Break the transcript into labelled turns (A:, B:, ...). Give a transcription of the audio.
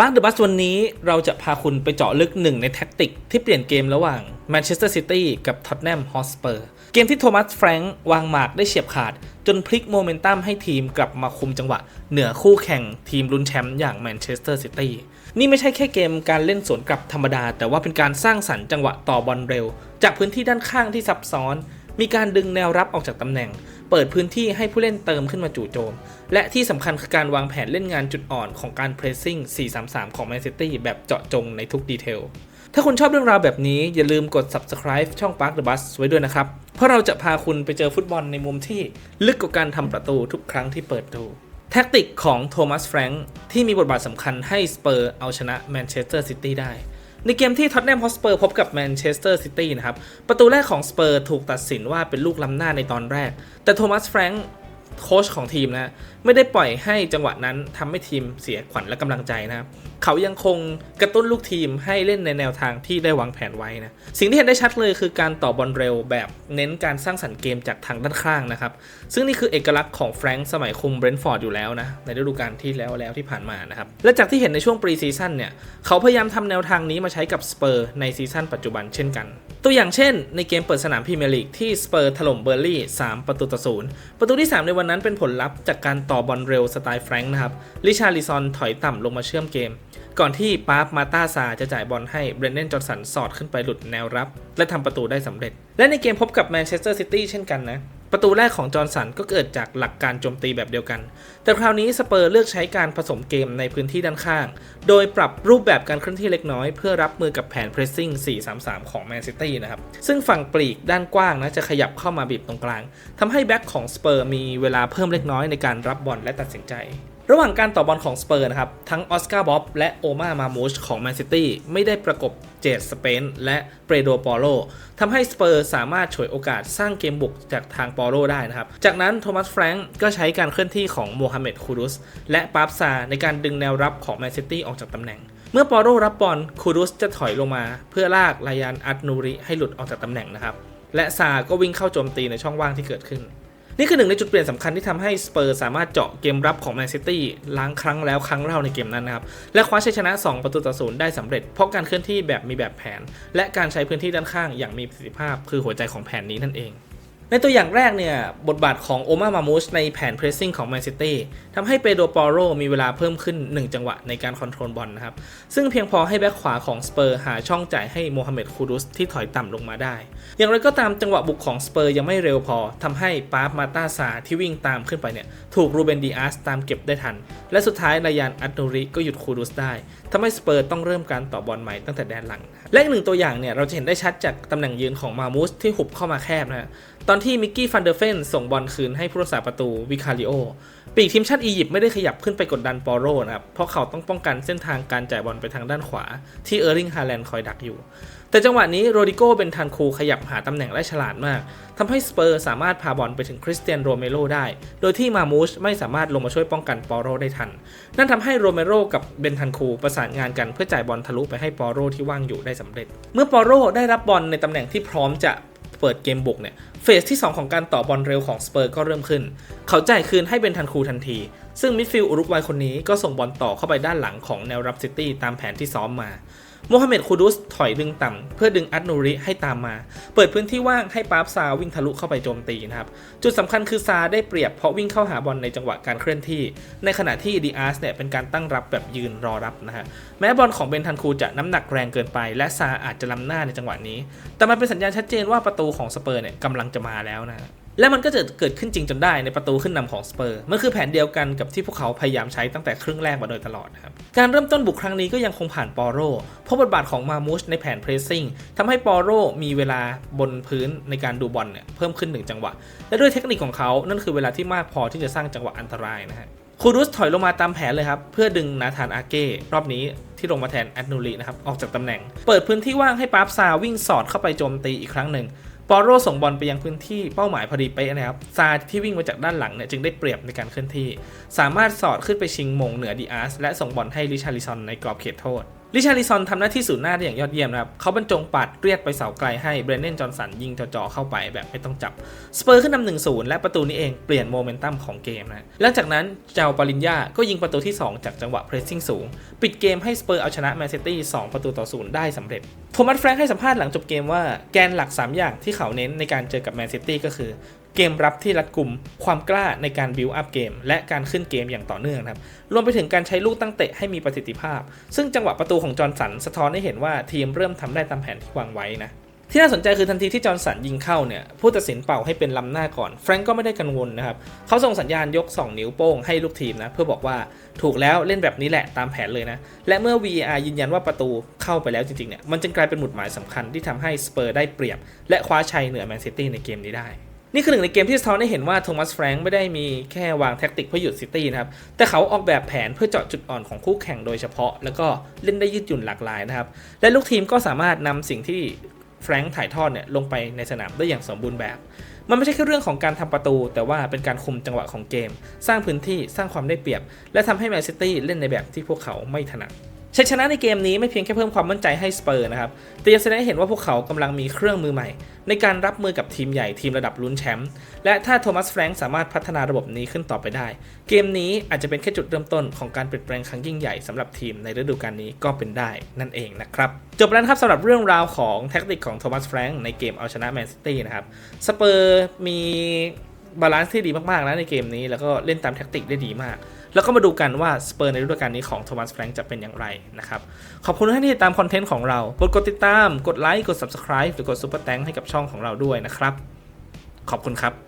A: ปาร์คเดอะบัสวันนี้เราจะพาคุณไปเจาะลึกหนึ่งในแท็กติกที่เปลี่ยนเกมระหว่างแมนเชสเตอร์ซิตี้กับท็อตแนมฮอสเปอร์เกมที่โทมัสแฟรงค์วางหมากได้เฉียบขาด จนพลิกโมเมนตัมให้ทีมกลับมาคุมจังหวะ เหนือคู่แข่งทีมลุ้นแชมป์อย่างแมนเชสเตอร์ซิตี้นี่ไม่ใช่แค่เกมการเล่นสวนกลับธรรมดา แต่ว่าเป็นการสร้างสรรค์จังหวะต่อบอลเร็ว จากพื้นที่ด้านข้างที่ซับซ้อน มีการดึงแนวรับออกจากตำแหน่ง เปิดพื้นที่ให้ผู้เล่นเติมขึ้นมาจู่โจม และที่สำคัญคือการวางแผนเล่นงานจุดอ่อนของการเพรสซิ่ง4-3-3 ของแมนซิตี้แบบเจาะจงในทุกดีเทล ถ้าคุณชอบเรื่องราวแบบนี้อย่าลืมกด subscribe ช่อง Park the Bus ไว้ด้วยนะครับ เพราะเราจะพาคุณไปเจอฟุตบอลในมุมที่ลึกกว่าการทำประตูทุกครั้งที่เปิดดูแท็กติกของโทมัสแฟรงค์ที่มีบทบาทสำคัญให้สเปอร์เอาชนะแมนเชสเตอร์ซิตี้ได้ ในเกมที่ท็อตแนมฮอสเปอร์พบกับแมนเชสเตอร์ซิตี้นะครับ ประตูแรกของสเปอร์ถูกตัดสินว่าเป็นลูกล้ำหน้าในตอนแรก แต่โทมัสแฟรงค์โค้ชของทีมนะ ไม่ได้ปล่อยให้จังหวะนั้นทำให้ทีมเสียขวัญและกำลังใจนะครับเขายังคงกระตุ้นลูกทีมให้เล่นในแนวทางที่ได้วางแผนไว้นะ สิ่งที่เห็นได้ชัดเลยคือการต่อบอลเร็วแบบเน้นการสร้างสรรค์เกมจากทางด้านข้างนะครับ ซึ่งนี่คือเอกลักษณ์ของแฟรงค์สมัยคุมเบรนท์ฟอร์ดอยู่แล้วนะ ในฤดูกาลที่แล้วแล้วที่ผ่านมานะครับ และจากที่เห็นในช่วงปรีซีซั่นเนี่ย เขาพยายามทำแนวทางนี้มาใช้กับสเปอร์ในซีซั่นปัจจุบันเช่นกัน ตัวอย่างเช่น ในเกมเปิดสนามพรีเมียร์ลีกที่สเปอร์ถล่มเบอร์ลี่3ประตูต่อศูนย์ประตูที่ 3 ในวันนั้นเป็นผลลัพธ์จากการต่อบอลเร็วสไตล์แฟรงค์นะครับลิชาลิซอนถอยต่ำลงมาเชื่อมเกม ก่อนที่ปาร์ฟมาตาซาจะจ่ายบอลให้เบรนเดนจอร์สันสอดขึ้นไปหลุดแนวรับ และทำประตูได้สำเร็จ และในเกมพบกับแมนเชสเตอร์ซิตี้เช่นกันนะ ประตูแรกของจอร์นสันก็เกิดจากหลักการโจมตีแบบเดียวกัน แต่คราวนี้สเปอร์เลือกใช้การผสมเกมในพื้นที่ด้านข้าง โดยปรับรูปแบบการเคลื่อนที่เล็กน้อยเพื่อรับมือกับแผน pressing 4-3-3 ของแมนซิตี้นะครับ ซึ่งฝั่งปลีกด้านกว้างนะจะขยับเข้ามาบีบตรงกลางทำให้แบ็คของสเปอร์มีเวลาเพิ่มเล็กน้อยในการรับบอลและตัดสินใจ ระหว่างการต่อบอลของสเปอร์นะครับ ทั้งออสการ์บ๊อบและโอมามามูชของแมนซิตี้ไม่ได้ประกบเจดสเปนและเปโดปอโลทำให้สเปอร์สามารถฉวยโอกาสสร้างเกมบุกจากทางปอโลได้นะครับ จากนั้นโทมัสแฟรงก์ก็ใช้การเคลื่อนที่ของโมฮัมเหม็ดคูรุสและปาบซาในการดึงแนวรับของแมนซิตี้ออกจากตำแหน่ง เมื่อปอโลรับบอลคูรุสจะถอยลงมา เพื่อลากลายันอัตนูริให้หลุดออกจากตำแหน่งนะครับและซาก็วิ่งเข้าโจมตีในช่องว่างที่เกิดขึ้น นี่คือหนึ่งในจุดเปลี่ยนสำคัญที่ทำให้สเปอร์สามารถเจาะเกมรับของแมนซิตี้ล้างครั้งแล้วครั้งเล่าในเกมนั้นนะครับ และคว้าชัยชนะ 2 ประตูต่อศูนย์ได้สำเร็จ เพราะการเคลื่อนที่แบบมีแบบแผน และการใช้พื้นที่ด้านข้างอย่างมีประสิทธิภาพ คือหัวใจของแผนนี้นั่นเอง ในตัวอย่างแรกเนี่ย บทบาทของโอมามามูชในแผนเพรสซิ่งของแมนซิตี้ทำให้เปโดปอโรมีเวลาเพิ่มขึ้น 1 จังหวะในการคอนโทรลบอลนะครับ ซึ่งเพียงพอให้แบ็คขวาของสเปอร์หาช่องจ่ายให้โมฮัมเหม็ดคูรุสที่ถอยต่ำลงมาได้ อย่างไรก็ตามจังหวะบุกของสเปอร์ยังไม่เร็วพอทำให้ปาร์ฟมาตาซาที่วิ่งตามขึ้นไปเนี่ยถูกรูเบนดีอาสตามเก็บได้ทัน และสุดท้ายรายานอัตโนริก็หยุดคูรุสได้ทำให้สเปอร์ต้องเริ่มการต่อบอลใหม่ตั้งแต่แดนหลังนะครับและอีกหนึ่งตัวอย่างเนี่ยเราจะเห็นได้ชัดจากตำแหน่งยืนของมามูสที่หุบเข้ามาแคบนะ ตอนที่มิกกี้ฟันเดอร์เฟนส่งบอลคืนให้ผู้รักษาประตูวิคาริโอ ปีกทีมชาติอียิปต์ไม่ได้ขยับขึ้นไปกดดันปอโรนะครับ เพราะเขาต้องป้องกันเส้นทางการจ่ายบอลไปทางด้านขวา ที่เออร์ลิงฮาแลนด์คอยดักอยู่ แต่จังหวะนี้โรดิโกเบนทันคูขยับหาตำแหน่งได้ฉลาดมากทำให้สเปอร์สามารถพาบอลไปถึงคริสเตียนโรเมโรได้ โดยที่มามูชไม่สามารถลงมาช่วยป้องกันปอโรได้ทัน นั่นทำให้โรเมโรกับเบนทันคูประสานงานกันเพื่อจ่ายบอลทะลุไปให้ปอโรที่ว่างอยู่ได้สำเร็จ เมื่อปอโรได้รับบอลในตำแหน่งที่พร้อมจะ เปิดเกมบุกเนี่ยเฟสที่ 2 ของการต่อบอลเร็วของสเปอร์ก็เริ่มขึ้น เขาจ่ายคืนให้เบนทันคูทันที ซึ่งมิดฟิลด์อุรุกวัยคนนี้ก็ส่งบอลต่อเข้าไปด้านหลังของแนวรับซิตี้ตามแผนที่ซ้อมมา โมฮัมเหม็ดคูดุสถอยดึงต่ำเพื่อดึงอัตนูริให้ตามมา เปิดพื้นที่ว่างให้ปาร์ฟซาวิ่งทะลุเข้าไปโจมตีนะครับจุดสำคัญคือซาได้เปรียบเพราะวิ่งเข้าหาบอลในจังหวะการเคลื่อนที่ ในขณะที่ดีอาร์สเนี่ยเป็นการตั้งรับแบบยืนรอรับนะฮะแม้บอลของเบนทันคูจะน้ำหนักแรงเกินไป และซาอาจจะล้ำหน้าในจังหวะนี้ แต่มันเป็นสัญญาณชัดเจนว่าประตูของสเปอร์เนี่ยกำลังจะมาแล้วนะ และมันก็จะเกิดขึ้นจริงจนได้ในประตูขึ้นนำของสเปอร์มันคือแผนเดียวกันกับที่พวกเขาพยายามใช้ตั้งแต่ครึ่งแรกมาโดยตลอดครับการเริ่มต้นบุกครั้งนี้ก็ยังคงผ่านปอโรเพราะบทบาทของมามูชในแผนเพรสซิ่งทำให้ปอโรมีเวลาบนพื้นในการดูบอลเนี่ยเพิ่มขึ้นหนึ่งจังหวะ และด้วยเทคนิคของเขานั่นคือเวลาที่มากพอที่จะสร้างจังหวะอันตรายนะฮะคูรุสถอยลงมาตามแผนเลยครับ เพื่อดึงนาธานอาเก้รอบนี้ที่ลงมาแทนแอดนูรินะครับ ออกจากตำแหน่ง เปิดพื้นที่ว่างให้ปาร์ฟซาวิ่งสอดเข้าไปโจมตีอีกครั้งหนึ่ง ปอโรส่งบอลไปยังพื้นที่เป้าหมายพอดีไปนะครับ ซาที่วิ่งมาจากด้านหลังเนี่ยจึงได้เปรียบในการเคลื่อนที่ สามารถสอดขึ้นไปชิงมงเหนือดีอาร์สและส่งบอลให้ริชาริซอนในกรอบเขตโทษ ลิชาริซอนทำหน้าที่ศูนย์หน้าได้อย่างยอดเยี่ยมนะครับ เขาบรรจงปัดเรียดไปเสาไกลให้เบรนเนนจอห์นสันยิงจ่อๆเข้าไปแบบไม่ต้องจับ สเปอร์ขึ้นนำหนึ่งศูนย์และประตูนี้เองเปลี่ยนโมเมนตัมของเกมนะ หลังจากนั้นเจ้าปารินยาก็ยิงประตูที่ 2 จากจังหวะเพรสซิ่งสูง ปิดเกมให้สเปอร์เอาชนะแมนซิตี้2ประตูต่อศูนย์ได้สำเร็จโทมัสแฟรงค์ให้สัมภาษณ์หลังจบเกมว่าแกนหลัก 3 อย่างที่เขาเน้นในการเจอกับแมนซิตี้ก็คือ เกมรับที่รัดกุม ความกล้าในการบิวอัพเกม และการขึ้นเกมอย่างต่อเนื่องนะครับ รวมไปถึงการใช้ลูกตั้งเตะให้มีประสิทธิภาพ ซึ่งจังหวะประตูของจอร์นสันสะท้อนให้เห็นว่าทีมเริ่มทำได้ตามแผนที่วางไว้นะที่น่าสนใจคือทันทีที่จอร์นสันยิงเข้าเนี่ยผู้ตัดสินเป่าให้เป็นล้ำหน้าก่อนแฟรงก์ก็ไม่ได้กังวลนะครับเขาส่งสัญญาณยก 2 นิ้วโป้งให้ลูกทีมนะเพื่อบอกว่าถูกแล้วเล่นแบบนี้แหละตามแผนเลยนะและเมื่อ VAR ยืนยันว่าประตูเข้าไปแล้วจริงๆเนี่ยมันจึงกลายเป็นหมุดหมายสำคัญที่ทำให้สเปอร์ได้เปรียบ และคว้าชัยเหนือแมนซิตี้ในเกมนี้ได้ นี่คือหนึ่งในเกมที่สะท้อนให้เห็นว่าโทมัสแฟรงค์ไม่ได้มีแค่วางแท็กติกเพื่อหยุดซิตี้นะครับ แต่เขาออกแบบแผนเพื่อเจาะจุดอ่อนของคู่แข่งโดยเฉพาะ แล้วก็เล่นได้ยืดหยุ่นหลากหลายนะครับ และลูกทีมก็สามารถนำสิ่งที่แฟรงค์ถ่ายทอดเนี่ยลงไปในสนามได้อย่างสมบูรณ์แบบ มันไม่ใช่แค่เรื่องของการทำประตู แต่ว่าเป็นการคุมจังหวะของเกม สร้างพื้นที่สร้างความได้เปรียบ และทำให้แมนซิตี้เล่นในแบบที่พวกเขาไม่ถนัด ชัยชนะในเกมนี้ไม่เพียงแค่เพิ่มความมั่นใจให้สเปอร์นะครับ แต่ยังแสดงให้เห็นว่าพวกเขากำลังมีเครื่องมือใหม่ ในการรับมือกับทีมใหญ่ทีมระดับลุ้นแชมป์ และถ้าโทมัสแฟรงค์สามารถพัฒนาระบบนี้ขึ้นต่อไปได้ เกมนี้อาจจะเป็นแค่จุดเริ่มต้นของการเปลี่ยนแปลงครั้งยิ่งใหญ่สำหรับทีมในฤดูกาลนี้ก็เป็นได้นั่นเองนะครับจบแล้วครับสำหรับเรื่องราวของแท็กติกของโทมัสแฟรงค์ในเกมเอาชนะแมนซิตี้นะครับสเปอร์มีบาลานซ์ที่ดีมากๆนะในเกมนี้แล้วก็เล่นตามแท็กติกได้ดีมาก แล้วก็มาดูกันว่าสเปอร์ในฤดูกาลนี้ของโทมัสแฟรงค์จะเป็นอย่างไรนะครับ ขอบคุณทุกท่านที่ติดตามคอนเทนต์ของเรา กดกดติดตาม กดไลค์ กด subscribe หรือกด super thank ให้กับช่องของเราด้วยนะครับ ขอบคุณครับ